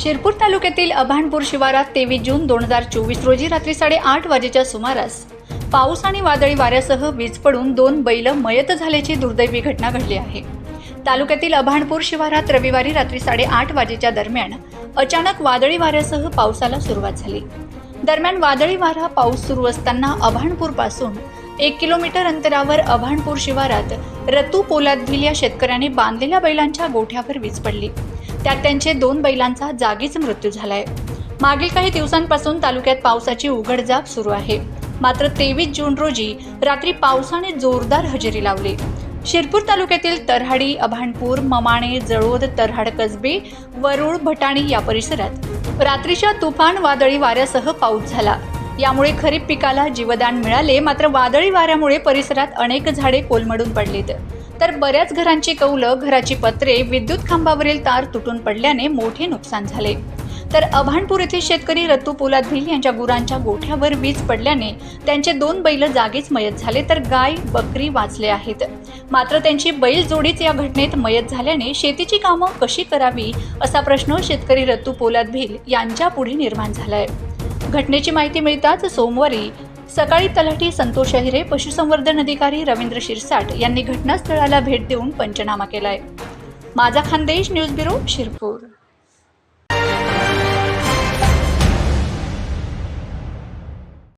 शिरपूर तालुक्यातील अभाणपूर शिवारात तेवीस जून दोन हजार चोवीस रोजी रात्री साडेआठ वाजेच्या सुमारास पाऊस आणि वादळी वाऱ्यासह वीज पडून दोन बैल मयत झाल्याची दुर्दैवी घटना घडली आहे. तालुक्यातील अभाणपूर शिवारात रविवारी रात्री साडेआठ वाजेच्या दरम्यान अचानक वादळी वाऱ्यासह पावसाला सुरुवात झाली. दरम्यान वादळी वारा पाऊस सुरू असताना अभाणपूरपासून एक किलोमीटर अंतरावर अभाणपूर शिवारात रतू पोलादभिल या शेतकऱ्याने बांधलेल्या बैलांच्या गोठ्यावर वीज पडली. त्यात त्यांचे दोन बैलांचा जागीच मृत्यू झालाय. मागील काही दिवसांपासून तालुक्यात पावसाची उघडझाप सुरू आहे. मात्र तेवीस जून रोजी रात्री पावसाने जोरदार हजेरी लावली. शिरपूर तालुक्यातील तरहाडी अभाणपूर ममाणे जळोद तरहाड कसबे वरुळ भटाणी या परिसरात रात्रीच्या तुफान वादळी वाऱ्यासह पाऊस झाला. यामुळे खरीप पिकाला जीवदान मिळाले मात्र वादळी वाऱ्यामुळे परिसरात अनेक झाडे कोलमडून पडलीत. तर बऱ्याच घरांची कौलं घराची पत्रे विद्युत खांबावरील तार तुटून पडल्याने मोठे नुकसान झाले. तर अभाणपूर येथील शेतकरी रत्तू पोलादभिल यांच्या गुरांच्या गोठ्यावर वीज पडल्याने त्यांचे दोन बैल जागीच मयत झाले तर गाय बकरी वाचले आहेत. मात्र त्यांची बैल जोडीच या घटनेत मयत झाल्याने शेतीची कामं कशी करावी असा प्रश्न शेतकरी रत्तू पोलादभिल यांच्या पुढे निर्माण झालाय. घटनेची माहिती मिळताच सोमवारी सकाळी तलाठी संतोष अहिरे पशुसंवर्धन अधिकारी रवींद्र शिरसाट यांनी घटनास्थळाला भेट देऊन पंचनामा केलाय. माझा खानदेश न्यूज ब्युरो शिरपूर.